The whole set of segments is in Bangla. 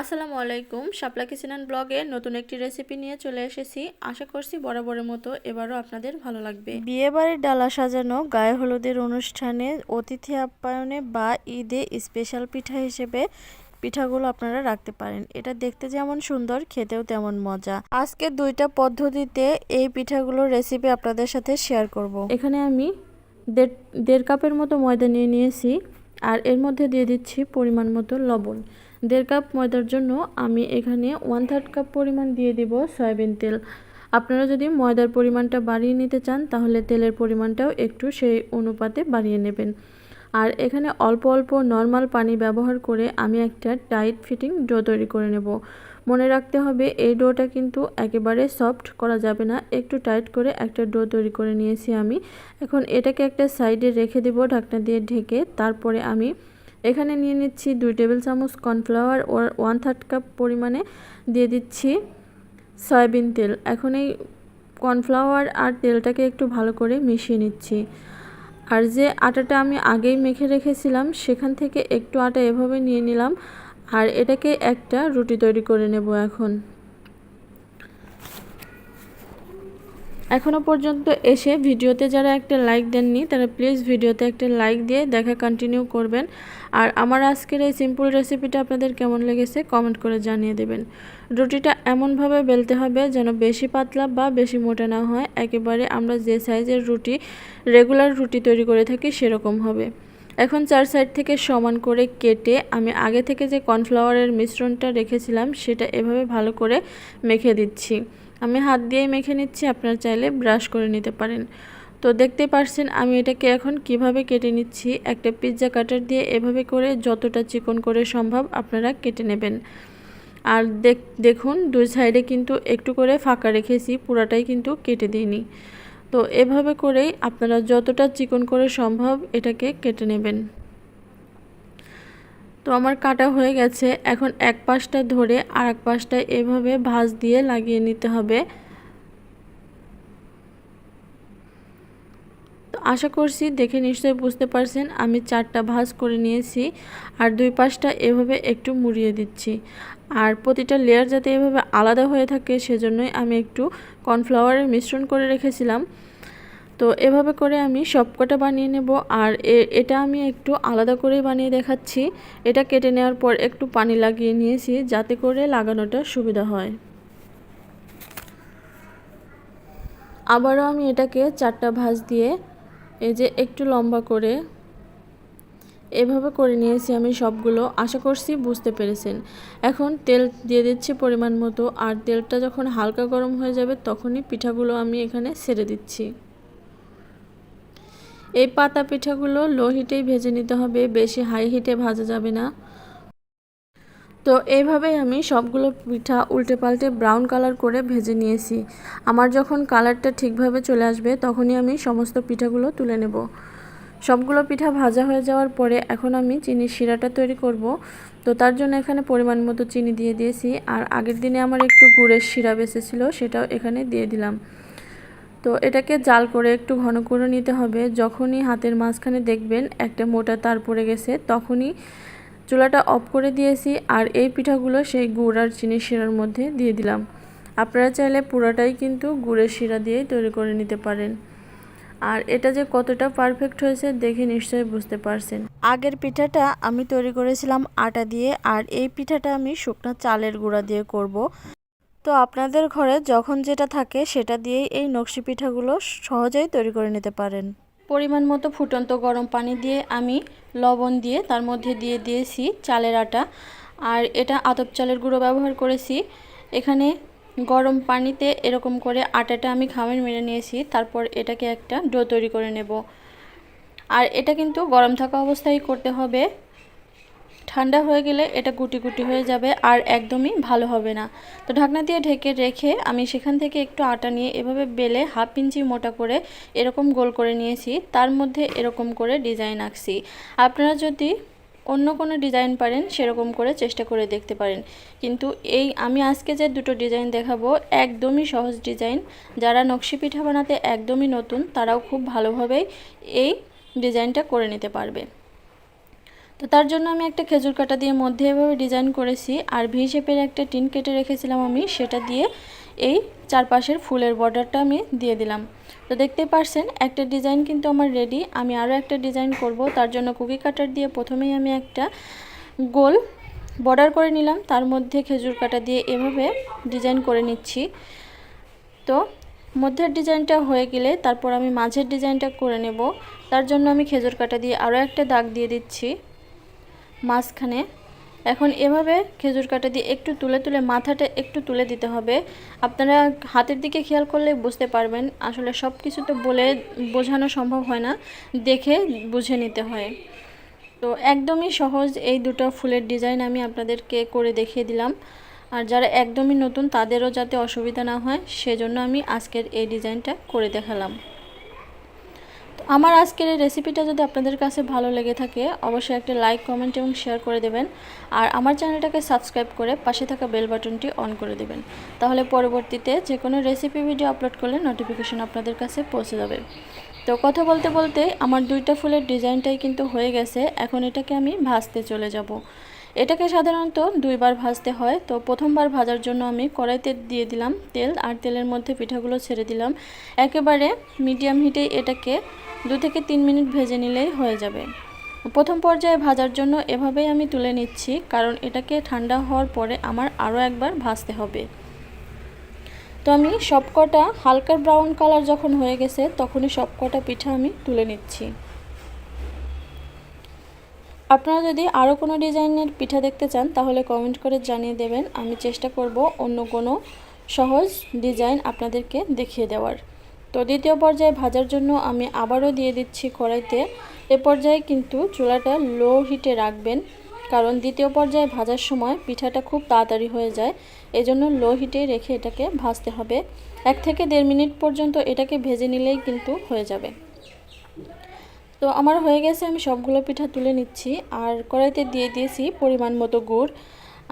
আসসালামু আলাইকুম। শাপলা কিচেন ব্লগে নতুন একটি রেসিপি নিয়ে চলে এসেছি। আশা করছি বরাবরের মতো এবারও আপনাদের ভালো লাগবে। বিয়েবাড়ির ডালা সাজানো গায়ে হলুদের অনুষ্ঠানে অতিথি আপ্যায়নে বা ঈদে স্পেশাল পিঠা হিসেবে পিঠাগুলো আপনারা রাখতে পারেন। এটা দেখতে যেমন সুন্দর খেতেও তেমন মজা। আজকে দুইটা পদ্ধতিতে এই পিঠাগুলোর রেসিপি আপনাদের সাথে শেয়ার করব। এখানে আমি দেড় দেড় কাপের মতো ময়দা নিয়ে নিয়েছি। আর এর মধ্যে দিয়ে দিচ্ছি পরিমাণ মতো লবণ। দেড় কাপ ময়দার জন্য আমি এখানে ওয়ান থার্ড কাপ পরিমাণ দিয়ে দিব সয়াবিন তেল। আপনারা যদি ময়দার পরিমাণটা বাড়িয়ে নিতে চান, তাহলে তেলের পরিমাণটাও একটু সেই অনুপাতে বাড়িয়ে নেবেন। আর এখানে অল্প অল্প নর্মাল পানি ব্যবহার করে আমি একটা টাইট ফিটিং ডো তৈরি করে নেব। মনে রাখতে হবে, এই ডোটা কিন্তু একেবারে সফট করা যাবে না। একটু টাইট করে একটা ডো তৈরি করে নিয়েছি আমি। এখন এটাকে একটা সাইডে রেখে দেব ঢাকনা দিয়ে ঢেকে। তারপরে আমি এখানে নিয়ে নিচ্ছি দুই টেবিল চামচ কর্নফ্লাওয়ার ও ওয়ান থার্ড কাপ পরিমাণে দিয়ে দিচ্ছি সয়াবিন তেল। এখন এই কর্নফ্লাওয়ার আর তেলটাকে একটু ভালো করে মিশিয়ে নিচ্ছি। আর যে আটাটা আমি আগেই মেখে রেখেছিলাম, সেখান থেকে একটু আটা এভাবে নিয়ে নিলাম। আর এটাকে একটা রুটি তৈরি করে নেব এখন। এখনও পর্যন্ত এসে ভিডিওতে যারা একটা লাইক দেননি, তারা প্লিজ ভিডিওতে একটা লাইক দিয়ে দেখা কন্টিনিউ করবেন। আর আমার আজকের এই সিম্পল রেসিপিটা আপনাদের কেমন লেগেছে কমেন্ট করে জানিয়ে দেবেন। রুটিটা এমনভাবে বেলতে হবে যেন বেশি পাতলা বা বেশি মোটা না হয়, একেবারে আমরা যে সাইজের রুটি রেগুলার রুটি তৈরি করে থাকি সেরকম হবে। এখন চার সাইড থেকে সমান করে কেটে আমি আগে থেকে যে কর্নফ্লাওয়ারের মিশ্রণটা রেখেছিলাম, সেটা এভাবে ভালো করে মেখে দিচ্ছি। আমি হাত দিয়ে মেখে নিচ্ছি, আপনারা চাইলে ব্রাশ করে নিতে পারেন। তো দেখতে পারছেন আমি এটাকে এখন কীভাবে কেটে নিচ্ছি। একটা পিৎজা কাটার দিয়ে এভাবে করে যতটা চিকন করে সম্ভব আপনারা কেটে নেবেন। আর দেখুন, দুই সাইডে কিন্তু একটু করে ফাঁকা রেখেছি, পুরাটাই কিন্তু কেটে দিইনি। তো এভাবে করেই আপনারা যতটা চিকন করে সম্ভব এটাকে কেটে নেবেন। তো আমার কাটা হয়ে গেছে। এখন এক পাশটা ধরে আর এক পাশটা এভাবে ভাঁজ দিয়ে লাগিয়ে নিতে হবে। তো আশা করছি দেখে নিশ্চয়ই বুঝতে পারছেন, আমি চারটা ভাঁজ করে নিয়েছি আর দুই পাশটা এভাবে একটু মুড়িয়ে দিচ্ছি। আর প্রতিটা লেয়ার যাতে এভাবে আলাদা হয়ে থাকে, সেজন্যই আমি একটু কর্নফ্লাওয়ারের মিশ্রণ করে রেখেছিলাম। তো এভাবে করে আমি সবকটা বানিয়ে নেব। আর এটা আমি একটু আলাদা করেই বানিয়ে দেখাচ্ছি। এটা কেটে নেওয়ার পর একটু পানি লাগিয়ে নিয়েছি যাতে করে লাগানোটা সুবিধা হয়। আবারও আমি এটাকে চারটা ভাঁজ দিয়ে এই যে একটু লম্বা করে এভাবে করে নিয়েছি আমি সবগুলো। আশা করছি বুঝতে পেরেছেন। এখন তেল দিয়ে দিচ্ছি পরিমাণ মতো। আর তেলটা যখন হালকা গরম হয়ে যাবে তখনই পিঠাগুলো আমি এখানে ছেড়ে দিচ্ছি। এই পাতা পিঠাগুলো লো হিটেই ভেজে নিতে হবে, বেশি হাই হিটে ভাজা যাবে না। তো এইভাবেই আমি সবগুলো পিঠা উল্টে পাল্টে ব্রাউন কালার করে ভেজে নিয়েছি। আমার যখন কালারটা ঠিকভাবে চলে আসবে, তখনই আমি সমস্ত পিঠাগুলো তুলে নেব। সবগুলো পিঠা ভাজা হয়ে যাওয়ার পরে এখন আমি চিনির শিরাটা তৈরি করব। তো তার জন্য এখানে পরিমাণ মতো চিনি দিয়ে দিয়েছি। আর আগের দিনে আমার একটু গুড়ের শিরা বেঁচেছিলো, সেটাও এখানে দিয়ে দিলাম। তো এটাকে জাল করে একটু ঘন করে নিতে হবে। যখনই হাতের মাঝখানে দেখবেন একটা মোটা তার পড়ে গেছে, তখনই চুলাটা অফ করে দিয়েছি আর এই পিঠাগুলো সেই গুড় আর চিনির শিরার মধ্যে দিয়ে দিলাম। আপনারা চাইলে পুরোটাই কিন্তু গুড়ের শিরা দিয়েই তৈরি করে নিতে পারেন। আর এটা যে কতটা পারফেক্ট হয়েছে দেখে নিশ্চয়ই বুঝতে পারছেন। আগের পিঠাটা আমি তৈরি করেছিলাম আটা দিয়ে, আর এই পিঠাটা আমি শুকনো চালের গুঁড়া দিয়ে করব। তো আপনাদের ঘরে যখন যেটা থাকে সেটা দিয়েই এই নকশি পিঠাগুলো সহজেই তৈরি করে নিতে পারেন। পরিমাণ মতো ফুটন্ত গরম পানি দিয়ে আমি লবণ দিয়ে তার মধ্যে দিয়ে দিয়েছি চালের আটা। আর এটা আতপ চালের গুঁড়ো ব্যবহার করেছি। এখানে গরম পানিতে এরকম করে আটাটা আমি খামের মেরে নিয়েছি। তারপর এটাকে একটা ডো তৈরি করে নেব। আর এটা কিন্তু গরম থাকা অবস্থায় করতে হবে। ঠান্ডা হয়ে গেলে এটা গুটি গুটি হয়ে যাবে আর একদমই ভালো হবে না। তো ঢাকনা দিয়ে ঢেকে রেখে আমি সেখান থেকে একটু আটা নিয়ে এভাবে বেলে হাফ ইঞ্চি মোটা করে এরকম গোল করে নিয়েছি। তার মধ্যে এরকম করে ডিজাইন আঁকছি। আপনারা যদি অন্য কোনো ডিজাইন পারেন সেরকম করে চেষ্টা করে দেখতে পারেন। কিন্তু এই আমি আজকে যে দুটো ডিজাইন দেখাবো একদমই সহজ ডিজাইন। যারা নকশি পিঠা বানাতে একদমই নতুন তারাও খুব ভালোভাবেই এই ডিজাইনটা করে নিতে পারবে। তো তার জন্য আমি একটা খেজুর কাটা দিয়ে মধ্যে এভাবে ডিজাইন করেছি, আর ভি শেপের একটা টিন কেটে রেখেছিলাম আমি, সেটা দিয়ে এই চারপাশের ফুলের বর্ডারটা আমি দিয়ে দিলাম। তো দেখতে পারছেন, একটা ডিজাইন কিন্তু আমার রেডি আমি আরও একটা ডিজাইন করব, তার জন্য কুকি কাটার দিয়ে প্রথমেই আমি একটা গোল বর্ডার করে নিলাম, তার মধ্যে খেজুর কাটা দিয়ে এভাবে ডিজাইন করে নিচ্ছি। তো মধ্যের ডিজাইনটা হয়ে গেলে তারপর আমি মাঝের ডিজাইনটা করে নেব, তার জন্য আমি খেজুর কাটা দিয়ে আরও একটা দাগ দিয়ে দিচ্ছি। মাঝখানে। এখন এভাবে খেজুর কাটা দিয়ে একটু তুলে তুলে মাথাটা একটু তুলে দিতে হবে। আপনারা হাতের দিকে খেয়াল করলে বুঝতে পারবেন, আসলে সব কিছু তো বলে বোঝানো সম্ভব হয় না, দেখে বুঝে নিতে হয়। তো একদমই সহজ এই দুটো ফুলের ডিজাইন আমি আপনাদেরকে করে দেখিয়ে দিলাম। আর যারা একদমই নতুন, তাদেরও যাতে অসুবিধা না হয়, সেজন্য আমি আজকের এই ডিজাইনটা করে দেখালাম। আমার আজকের এই রেসিপিটা যদি আপনাদের কাছে ভালো লেগে থাকে, অবশ্যই একটা লাইক কমেন্ট এবং শেয়ার করে দেবেন। আর আমার চ্যানেলটাকে সাবস্ক্রাইব করে পাশে থাকা বেল বাটনটি অন করে দেবেন। তাহলে পরবর্তীতে যে কোনো রেসিপি ভিডিও আপলোড করলে নোটিফিকেশন আপনাদের কাছে পৌঁছে যাবে। তো কথা বলতে বলতে আমার দুইটা ফুলের ডিজাইনটাই কিন্তু হয়ে গেছে। এখন এটাকে আমি ভাজতে চলে যাব। এটাকে সাধারণত দুইবার ভাজতে হয়। তো প্রথমবার ভাজার জন্য আমি কড়াইতে দিয়ে দিলাম তেল আর তেলের মধ্যে পিঠাগুলো ছেড়ে দিলাম। একেবারে মিডিয়াম হিটে এটাকে দু থেকে তিন মিনিট ভেজে নিলেই হয়ে যাবে। প্রথম পর্যায়ে ভাজার জন্য এভাবেই আমি তুলে নিচ্ছি, কারণ এটাকে ঠান্ডা হওয়ার পরে আমার আরও একবার ভাজতে হবে। তো আমি সবকটা হালকা ব্রাউন কালার যখন হয়ে গেছে, তখনই সবকটা পিঠা আমি তুলে নিচ্ছি। আপনারা যদি আরও কোনো ডিজাইনের পিঠা দেখতে চান, তাহলে কমেন্ট করে জানিয়ে দেবেন। আমি চেষ্টা করব অন্য কোনো সহজ ডিজাইন আপনাদেরকে দেখিয়ে দেওয়ার। তো দ্বিতীয় পর্যায়ে ভাজার জন্য আমি আবারও দিয়ে দিচ্ছি কড়াইতে। এ পর্যায়ে কিন্তু চুলাটা লো হিটে রাখবেন, কারণ দ্বিতীয় পর্যায়ে ভাজার সময় পিঠাটা খুব তাড়াতাড়ি হয়ে যায়। এজন্য লো হিটে রেখে এটাকে ভাজতে হবে। এক থেকে দেড় মিনিট পর্যন্ত এটাকে ভেজে নিলেই কিন্তু হয়ে যাবে। তো আমার হয়ে গেছে, আমি সবগুলো পিঠা তুলে নিচ্ছি। আর কড়াইতে দিয়ে দিয়েছি পরিমাণ মতো গুড়।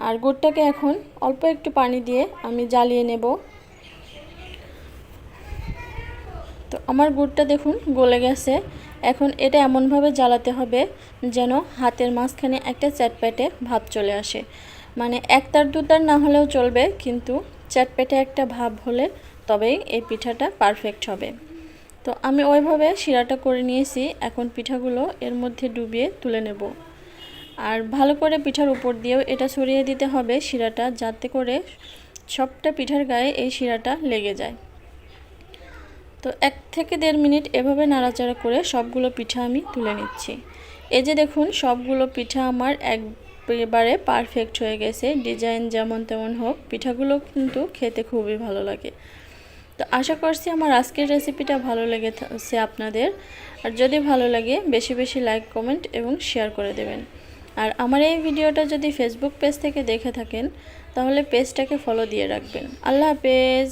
আর গুড়টাকে এখন অল্প একটু পানি দিয়ে আমি জ্বালিয়ে নেব। তো আমার গুড়টা দেখুন গলে গেছে। এখন এটা এমনভাবে জ্বালাতে হবে যেন হাতের মাঝখানে একটা চ্যাটপ্যাটে ভাব চলে আসে। মানে একতার দুতার না হলেও চলবে, কিন্তু চ্যাটপ্যাটে একটা ভাব হলে তবেই এই পিঠাটা পারফেক্ট হবে। তো আমি ওইভাবে শিরাটা করে নিয়েছি। এখন পিঠাগুলো এর মধ্যে ডুবিয়ে তুলে নেব। আর ভালো করে পিঠার উপর দিয়েও এটা ছড়িয়ে দিতে হবে শিরাটা যাতে করে সবটা পিঠার গায়ে এই শিরাটা লেগে যায়। তো এক থেকে দেড় মিনিট এভাবে নাড়াচাড়া করে সবগুলো পিঠা আমি তুলে নিচ্ছি। এই যে দেখুন, সবগুলো পিঠা আমার একবারে পারফেক্ট হয়ে গেছে। ডিজাইন যেমন তেমন হোক, পিঠাগুলো কিন্তু খেতে খুবই ভালো লাগে। তো আশা করছি আমার আজকের রেসিপিটা ভালো লেগেছে আপনাদের। আর যদি ভালো লাগে, বেশি বেশি লাইক কমেন্ট এবং শেয়ার করে দেবেন। আর আমার এই ভিডিওটা যদি ফেসবুক পেজ থেকে দেখে থাকেন, তাহলে পেজটাকে ফলো দিয়ে রাখবেন। আল্লাহ হাফেজ!